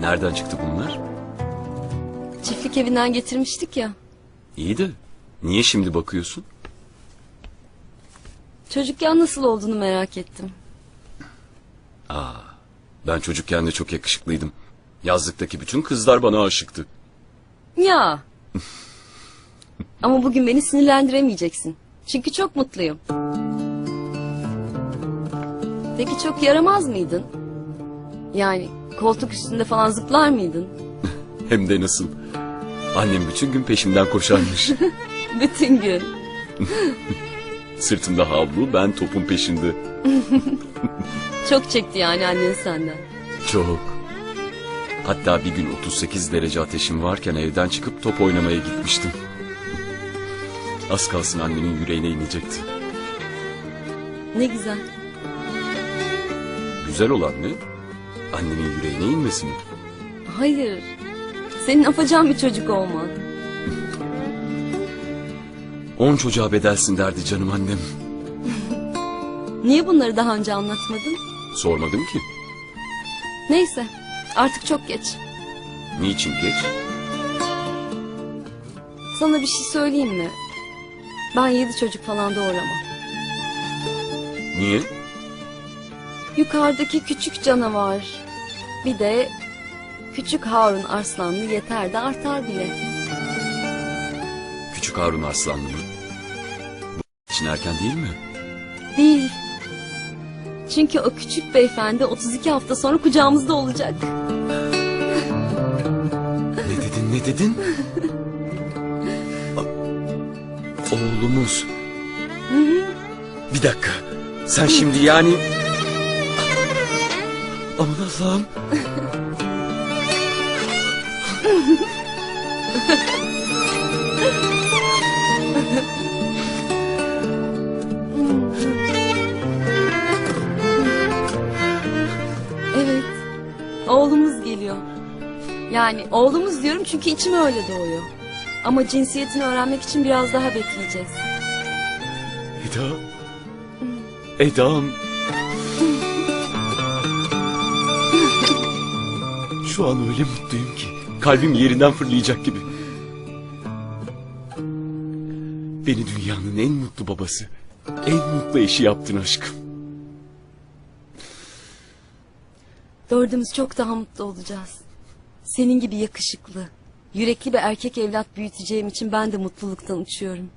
Nereden çıktı bunlar? Çiftlik evinden getirmiştik ya. İyi de niye şimdi bakıyorsun? Çocukken nasıl olduğunu merak ettim. Ben çocukken de çok yakışıklıydım. Yazlıktaki bütün kızlar bana aşıktı. Ya. Ama bugün beni sinirlendiremeyeceksin. Çünkü çok mutluyum. Peki çok yaramaz mıydın? Yani koltuk üstünde falan zıplar mıydın? Hem de nasıl. Annem bütün gün peşimden koşarmış. Bütün gün. Sırtımda havlu, ben topun peşinde. Çok çekti yani annen senden. Çok. Hatta bir gün 38 derece ateşim varken evden çıkıp top oynamaya gitmiştim. Az kalsın annemin yüreğine inecekti. Ne güzel. Güzel olan ne? Annemin yüreğine inmesi mi? Hayır. Senin afacan bir çocuk olman. On çocuğa bedelsin derdi canım annem. Niye bunları daha önce anlatmadın? Sormadım ki. Neyse. Artık çok geç. Niçin geç? Sana bir şey söyleyeyim mi? Ben yedi çocuk falan doğuramam. Niye? Yukarıdaki küçük canavar. Bir de küçük Harun Arslanlı yeter de artar bile. Küçük Harun Arslanlı mı? Bu için erken değil mi? Değil. Çünkü o küçük beyefendi 32 hafta sonra kucağımızda olacak. Ne dedin ne dedin? Oğlumuz. Bir dakika. Sen şimdi yani... Aman Allah'ım. Evet. Oğlumuz geliyor. Yani oğlumuz diyorum çünkü içime öyle doğuyor. Ama cinsiyetini öğrenmek için biraz daha bekleyeceğiz. Eda. Eda'm. Şu an öyle mutluyum ki. Kalbim yerinden fırlayacak gibi. Beni dünyanın en mutlu babası, en mutlu eşi yaptın aşkım. Dördümüz çok daha mutlu olacağız. Senin gibi yakışıklı, yürekli bir erkek evlat büyüteceğim için ben de mutluluktan uçuyorum.